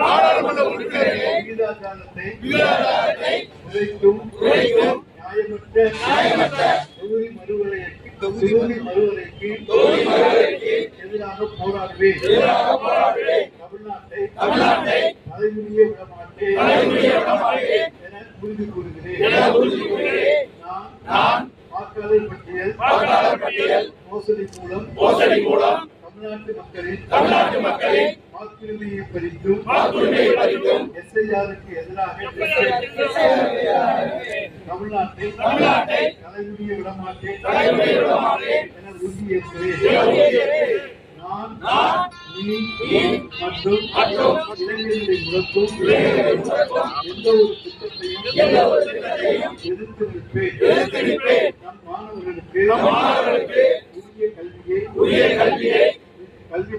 நாடாளுமன்ற உறுப்பினர்களின் விகிதாச்சாரத்தை குறைக்கும் நியாயமற்ற தொகுதி மறுவரைக்கு தொகுதி மறுவரைக்கு எதிராக போராடுவேன் தமிழ்நாட்டை தலைமுடிய விடமாட்டேன் உறுதி கூறுகிறேன் நான் வாக்காளர் பட்டியல் மோசடி மூலம் மோசடி மூலம் தமிழ்நாட்டு மக்களின் தமிழ்நாட்டு மக்களின் வாக்குரிமையை பறித்தும் வாக்குரிமையை எஸ்ஐஆருக்கு எதிராக தமிழ்நாட்டை தமிழ்நாட்டை தலைமுடிய விடமாட்டேன். தலைமுடிய விடமாட்டேன். என உறுதியேற்கிறேன். உறுதியேற்கிறேன். நான் மற்றும் இளைஞர்களை முடக்கும் எந்த ஒரு திட்டத்தையும் எதிர்த்து நிற்பேன் நம் மாணவர்களுக்கு உரிய கல்வியை உரிய கல்வியை கல்வி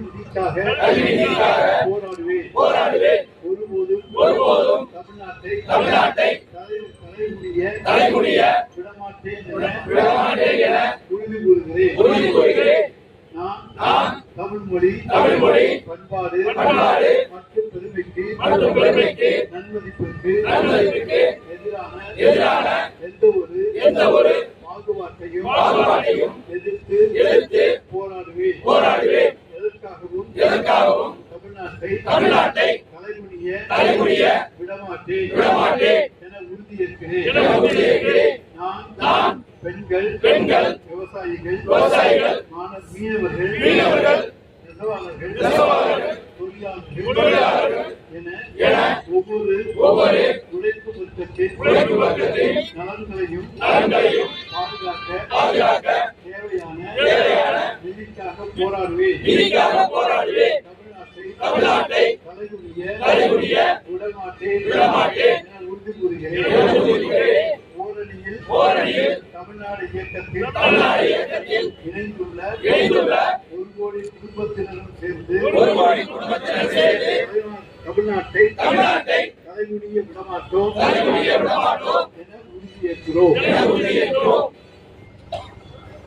நிதிக்காக போராடுவேன் போராடுவேன் ஒருபோதும் ஒருபோதும் தமிழ்நாட்டை தமிழ்நாட்டை தலைமுடிய தலைமுடிய விடமாட்டேன் என உறுதி கூறுகிறேன் உறுதி கூறுகிறேன் தமிழ் மொழி தமிழ் மொழி பண்பாடு பண்பாடு மற்றும் பெருமைக்கு மற்றும் பெருமைக்கு நன்மதிப்பிற்கு நன்மதிப்பிற்கு எதிரான எதிரான எந்த ஒரு எந்த ஒரு பாகுபாட்டையும் பாகுபாட்டையும் எதிர்த்து எதிர்த்து போராடுவேன். போராடுவேன். எதற்காகவும் எதற்காகவும் தமிழ்நாட்டை தமிழ்நாட்டை தலைமுடிய தலைமுடிய விடமாட்டேன். விடமாட்டேன். என உறுதியேற்கிறேன். என உறுதியேற்கிறேன். நான் நான் பெண்கள் பெண்கள் விவசாயிகள் விவசாயிகள் மீனவர்கள் என ஒவ்வொரு உழைப்பு வர்க்கத்தின் நலன்களையும் பாதுகாக்க தேவையான நிதிக்காக போராடுவேன். தமிழ்நாட்டை என உறுதி கூறுகிறேன் ஓரணியில் தமிழ்நாடு இயக்கத்தில் இணைந்துள்ள ஒரு கோடி குடும்பத்தினரும் சேர்ந்து தமிழ்நாட்டை தலைமுடிய விடமாட்டோம் என உறுதியேற்கிறோம்.